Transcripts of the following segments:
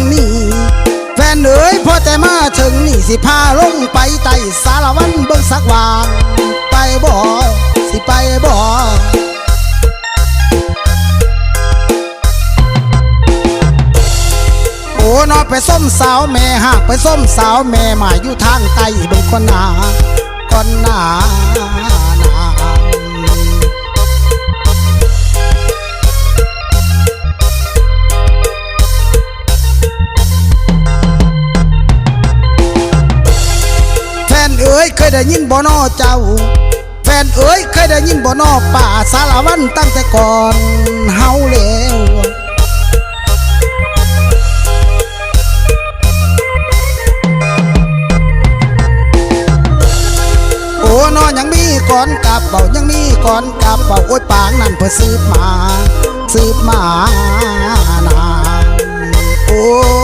งนี่แฟนเอ๋ยพอแต่มาถึงนี่สิพาลงไปไต่สารวันเบิ่งสักวางไปบ่สิไปบ่โอ้นอไปส้มสาวแม่หากไปส้มสาวแม่มาอยู่ทางใต้เบิ่งคนหนาคนหนา อ๋ยเคยได้ยินบ่นอเจ้า แฟนเอ๋ยเคยได้ยินบ่นอป่าสารวันตั้งแต่ก่อนเฮาแล้วโอ้นอยังมีก่อนกลับเบายังมีก่อนกลับเบาโอ้ยปางนั่นเพื่อสืบมา สืบมานาโอ้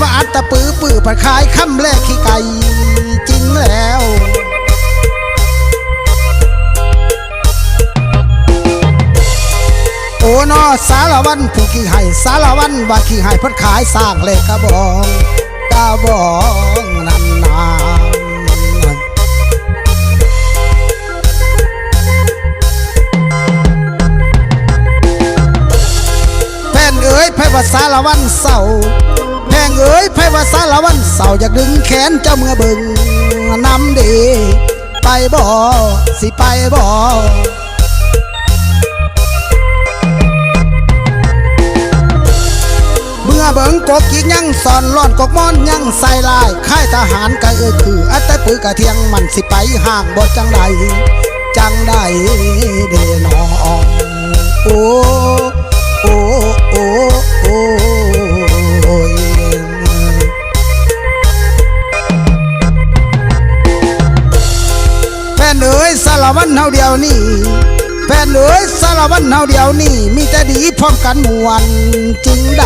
ว่าอัตตะปือปือปัดขายคำแรกขี้ไก่จริงแล้วโอ้นอสารวันผู้ขี้ให้สารวันว่าขี้ให้พิ่นขายสร้างเลขกระบองกระบองนันนาแพนเอ๋ยไพว่าสารวันเศร้า ยไพว่าสารวันเศร้าอยากดึงแขนเจ้าเมื่อเบึงนำดี ไปบ่สิไปบ่เมื่อเบิงกกกิกยังสอนร่อนกกมอนยังใส่ลายค่ายทหารกะเออคืออัตตปือกะเทียงมันสิไปห่างบ่จังใดจังใดเดนอโอ้โอ้โอ้โอ้ วันเฮาเดียวนี่แฟนเอ๋ยสารวันเฮาเดียวนี่มีแต่ดีพร้อมกันมวนจริงใด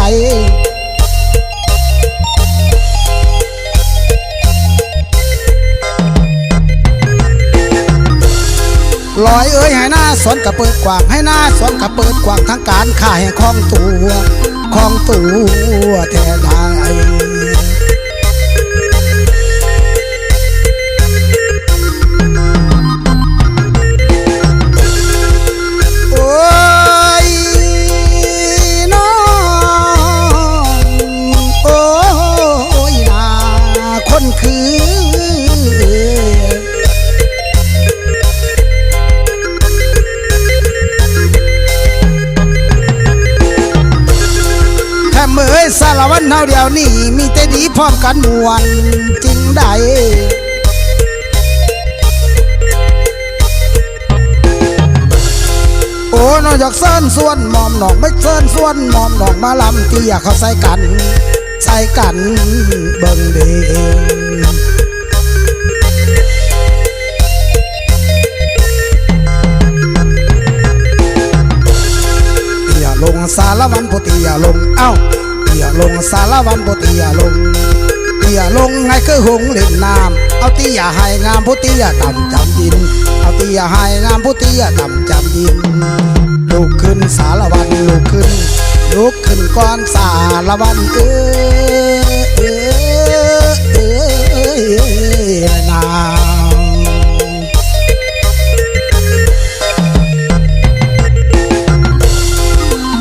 ลอยเอ้ยให้หน้าสวนกระเปิดกว้างให้หน้าสวนกระเปิดกว้างทั้งการขายให้คล่องตัวคล่องตัวแท้ได้ สารวันเฮาเดียวนี่มีแต่ดีพร้อมกันมวนจริงได้โอ้นอกจากเซินส่วนหมอมหนองไม่เซินส่วนหมอมหนองมาลำเตียเขาใส่กัน ใส่กันเบิ่งเด้เตียลงสารวันพุเตียลงเอ้า เตียลงสารวันพุเตียลงเตียลงไงคือหงเล่นน้ำเอาเตียให้งามพุเตียต่ำจำดิน เอาเตียให้งามพุเตียต่ำจำดินลุกขึ้นสารวันลุกขึ้นลุกขึ้นก่อนสารวันเอ้ยเอ้ยเอ้ยเอ้ยนา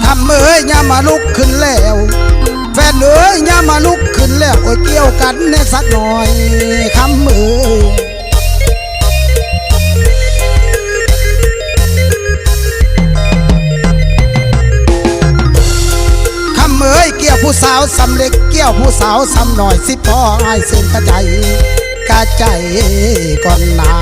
ทำเอ้ยยามาลุกขึ้นแล้ว แฟนเอ้ยย่ามาลุกขึ้นแล้วโอ้ยเกี่ยวกันแน่สักหน่อยคำเอ้ยคำเอ้ยเกี่ยวผู้สาวสำเร็จเกี่ยวผู้สาวสำหน่อยสิพอไอายเส้นกระใจกระใจก่อนหนา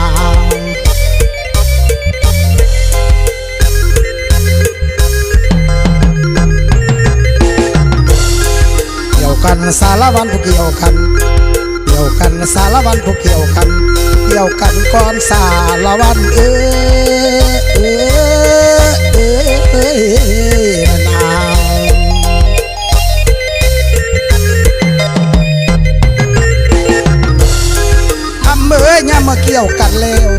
กันสารวันผู้เกี่ยวกันเกี่ยวกันสารวันผู้เกี่ยวกันเกี่ยวกันก่อนสารวันเอ้ยเอ้ยเอ้ยเอ้ยนาวทำกี่ยวกันแล้ว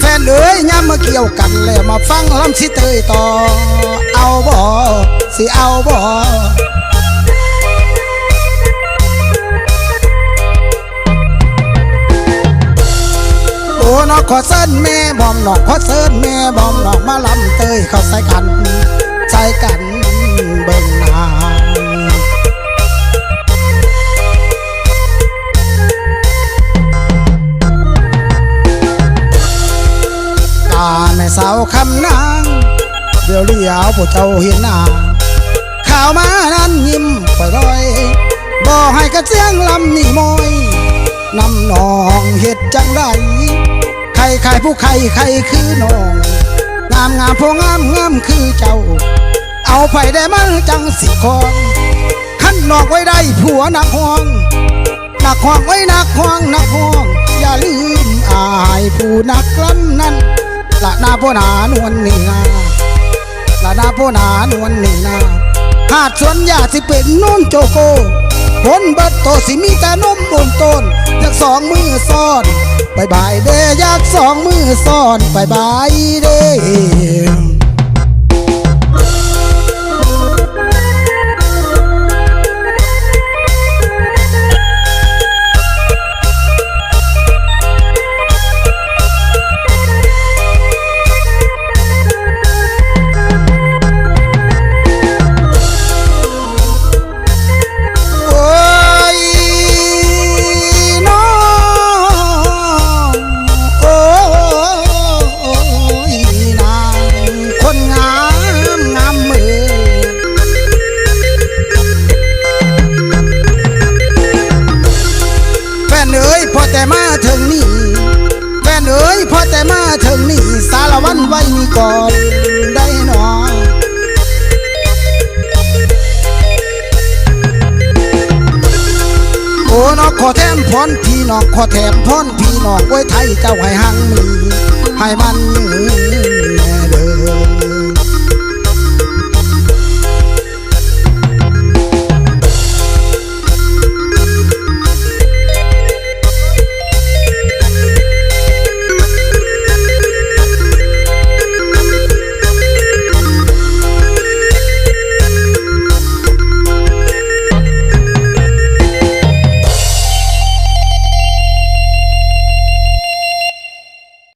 แฟนเอ้ยย่ำมาเกี่ยวกันแล้วมาฟังลำสิเตยต่อเอาบ่สิเอาบ่ นอกขอเซินแม่บอมนอกขอเซินแม่บอมนอกมาลำเตยเข้าใส่กันใส่กันเบิ่งหน้าตาแม่สาวคำนางเดี๋ยวเลี้ยวผู้เจ้าเห็นหน้าข่าวมานั้นยิ้มปล่อยลอยบ่ให้กระเจียงลำนี่มอยนำนองเห็ดจังไร ใครใครผู้ใครใครคือน้องงามงามผู้งามงามคือเจ้า เอาไปได้มันจังสิคองขั้นนอกไว้ได้ผัวนักห้องนักห้องไว้นักห้องนักห้อง อย่าลืมอายผู้นักล้ำนั้นละนาโพนานวลนี่นาละนาโพนานวลนี่นาหาดสวนยาสิเป็นนุ่นโจโกผลเบิดโตสิมีแต่นมบนต้นอยากสองมือซ่อน บายบายเด้อยากสองมือซ่อนบายบายเด้โแต่มาถึงนี่แฟนเอ้ยพอแต่มาถึงนี่สารวันไว้นี่ก่อนได้หนอโอ้นอกขอแถมพรพี่น้องขอแถมพรพี่น้องไว้ไทยเจ้าให้หังมีให้มันยืน